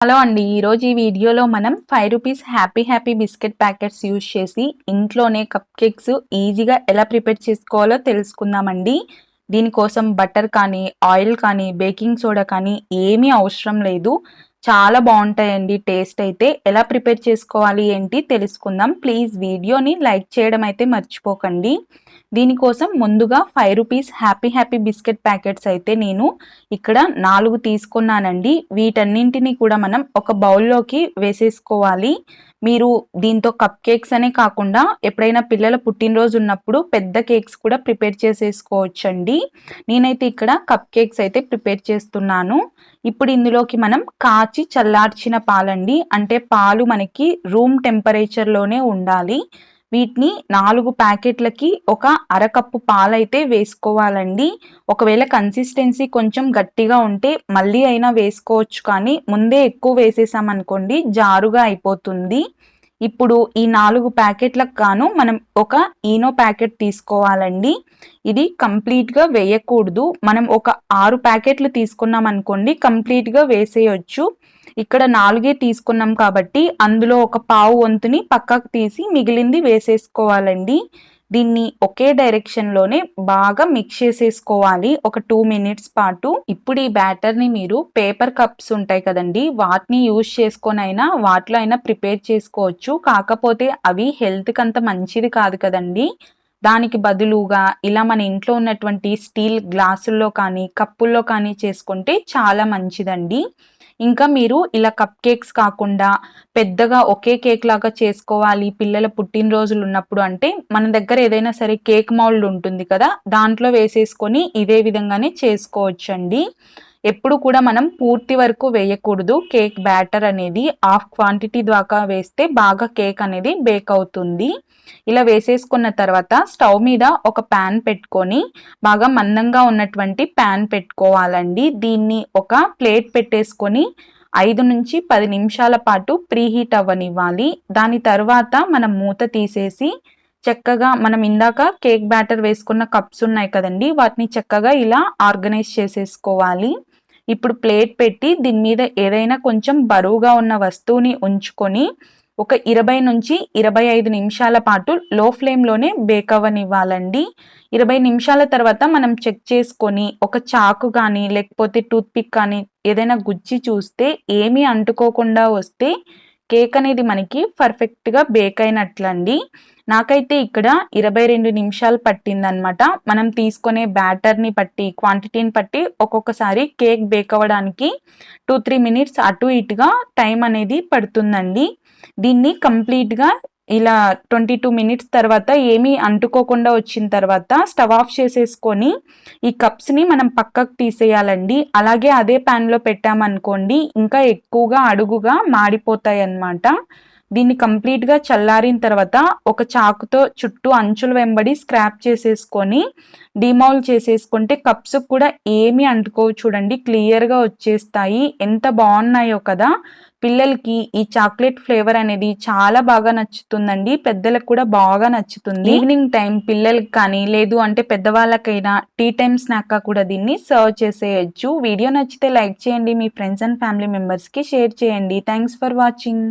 Hello అండి. ఈరోజు ఈ వీడియోలో మనం five rupees happy happy biscuit packets use చేసి ఇంట్లోనే కప్ కేక్స్ ఈజీగా ఎలా ప్రిపేర్ చేసుకోవాలో తెలుసుకుందామండి. దీనికోసం బటర్ కానీ ఆయిల్ కానీ బేకింగ్ సోడా కానీ ఏమీ అవసరం లేదు. చాలా బాగుంటాయండి టేస్ట్ అయితే. ఎలా ప్రిపేర్ చేసుకోవాలి ఏంటి తెలుసుకుందాం. ప్లీజ్ వీడియోని లైక్ చేయడం అయితే మర్చిపోకండి. దీనికోసం ముందుగా five rupees happy happy biscuit packets అయితే నేను ఇక్కడ నాలుగు తీసుకున్నానండి. వీటన్నింటినీ కూడా మనం ఒక బౌల్లోకి వేసేసుకోవాలి. మీరు దీంతో కప్ కేక్స్ అనే కాకుండా ఎప్పుడైనా పిల్లల పుట్టినరోజు ఉన్నప్పుడు పెద్ద కేక్స్ కూడా ప్రిపేర్ చేసేసుకోవచ్చండి. నేనైతే ఇక్కడ కప్ కేక్స్ అయితే ప్రిపేర్ చేస్తున్నాను. ఇప్పుడు ఇందులోకి మనం కా చల్లార్చిన పాలండి. అంటే పాలు మనకి రూమ్ టెంపరేచర్లోనే ఉండాలి. వీటిని నాలుగు ప్యాకెట్లకి ఒక అరకప్పు పాలైతే వేసుకోవాలండి. ఒకవేళ కన్సిస్టెన్సీ కొంచెం గట్టిగా ఉంటే మళ్ళీ అయినా వేసుకోవచ్చు కానీ ముందే ఎక్కువ వేసేసామనుకోండి జారుగా అయిపోతుంది. ఇప్పుడు ఈ నాలుగు ప్యాకెట్లకు గాను మనం ఒక ఈనో ప్యాకెట్ తీసుకోవాలండి. ఇది కంప్లీట్గా వేయకూడదు. మనం ఒక ఆరు ప్యాకెట్లు తీసుకున్నాం అనుకోండి కంప్లీట్గా వేసేయచ్చు. ఇక్కడ నాలుగే తీసుకున్నాం కాబట్టి అందులో ఒక పావు వంతుని పక్కకు తీసి మిగిలింది వేసేసుకోవాలండి. దీన్ని ఒకే డైరెక్షన్లోనే బాగా మిక్స్ చేసేసుకోవాలి. ఒక టూ మినిట్స్ పాటు. ఇప్పుడు ఈ బ్యాటర్ని మీరు పేపర్ కప్స్ ఉంటాయి కదండి వాటిని యూజ్ చేసుకొని అయినా వాటిలో అయినా ప్రిపేర్ చేసుకోవచ్చు. కాకపోతే అవి హెల్త్కి అంత మంచిది కాదు కదండి. దానికి బదులుగా ఇలా మన ఇంట్లో ఉన్నటువంటి స్టీల్ గ్లాసుల్లో కానీ కప్పుల్లో కానీ చేసుకుంటే చాలా మంచిదండి. ఇంకా మీరు ఇలా కప్ కేక్స్ కాకుండా పెద్దగా ఒకే కేక్ లాగా చేసుకోవాలి పిల్లల పుట్టినరోజులు ఉన్నప్పుడు అంటే మన దగ్గర ఏదైనా సరే కేక్ మౌల్డ్ ఉంటుంది కదా దాంట్లో వేసేసుకొని ఇదే విధంగానే చేసుకోవచ్చండి. ఎప్పుడు కూడా మనం పూర్తి వరకు వేయకూడదు. కేక్ బ్యాటర్ అనేది హాఫ్ క్వాంటిటీ ద్వారా వేస్తే బాగా కేక్ అనేది బేక్ అవుతుంది. ఇలా వేసేసుకున్న తర్వాత స్టవ్ మీద ఒక ప్యాన్ పెట్టుకొని బాగా మందంగా ఉన్నటువంటి ప్యాన్ పెట్టుకోవాలండి. దీన్ని ఒక ప్లేట్ పెట్టేసుకొని ఐదు నుంచి పది నిమిషాల పాటు ప్రీహీట్ అవ్వనివ్వాలి. దాని తర్వాత మనం మూత తీసేసి చక్కగా మనం ఇందాక కేక్ బ్యాటర్ వేసుకున్న కప్స్ ఉన్నాయి కదండి వాటిని చక్కగా ఇలా ఆర్గనైజ్ చేసేసుకోవాలి. ఇప్పుడు ప్లేట్ పెట్టి దీని మీద ఏదైనా కొంచెం బరువుగా ఉన్న వస్తువుని ఉంచుకొని ఒక ఇరవై నుంచి ఇరవై ఐదు నిమిషాల పాటు లో ఫ్లేమ్లోనే బేక్ అవ్వనివ్వాలండి ఇరవై నిమిషాల తర్వాత మనం చెక్ చేసుకొని ఒక చాకు కానీ లేకపోతే టూత్పిక్ కానీ ఏదైనా గుచ్చి చూస్తే ఏమీ అంటుకోకుండా వస్తే కేక్ అనేది మనకి పర్ఫెక్ట్గా బేక్ అయినట్లండి. నాకైతే ఇక్కడ ఇరవై రెండు నిమిషాలు పట్టిందనమాట మనం తీసుకునే బ్యాటర్ని బట్టి క్వాంటిటీని బట్టి ఒక్కొక్కసారి కేక్ బేక్ అవ్వడానికి టూ త్రీ మినిట్స్ అటు ఇటుగా టైం అనేది పడుతుందండి. దీన్ని కంప్లీట్గా ఇలా ట్వంటీ టూ మినిట్స్ తర్వాత ఏమీ అంటుకోకుండా వచ్చిన తర్వాత స్టవ్ ఆఫ్ చేసేసుకొని ఈ కప్స్ని మనం పక్కకు తీసేయాలండి. అలాగే అదే ప్యాన్లో పెట్టామనుకోండి ఇంకా ఎక్కువగా అడుగుగా మాడిపోతాయి అన్నమాట దీన్ని కంప్లీట్గా చల్లారిన తర్వాత ఒక చాకుతో చుట్టూ అంచులు వెంబడి స్క్రాప్ చేసేసుకొని డిమౌల్ చేసేసుకుంటే కప్స్ కూడా ఏమీ అంటుకోవు చూడండి. క్లియర్గా వచ్చేస్తాయి. ఎంత బాగున్నాయో కదా. పిల్లలకి ఈ చాక్లెట్ ఫ్లేవర్ అనేది చాలా బాగా నచ్చుతుందండి. పెద్దలకు కూడా బాగా నచ్చుతుంది. ఈవినింగ్ టైం పిల్లలకి కానీ లేదు అంటే పెద్దవాళ్ళకైనా టీ టైం స్నాక్ కూడా దీన్ని సర్వ్ చేసేయచ్చు. వీడియో నచ్చితే లైక్ చేయండి. మీ ఫ్రెండ్స్ అండ్ ఫ్యామిలీ మెంబర్స్కి షేర్ చేయండి. Thanks for watching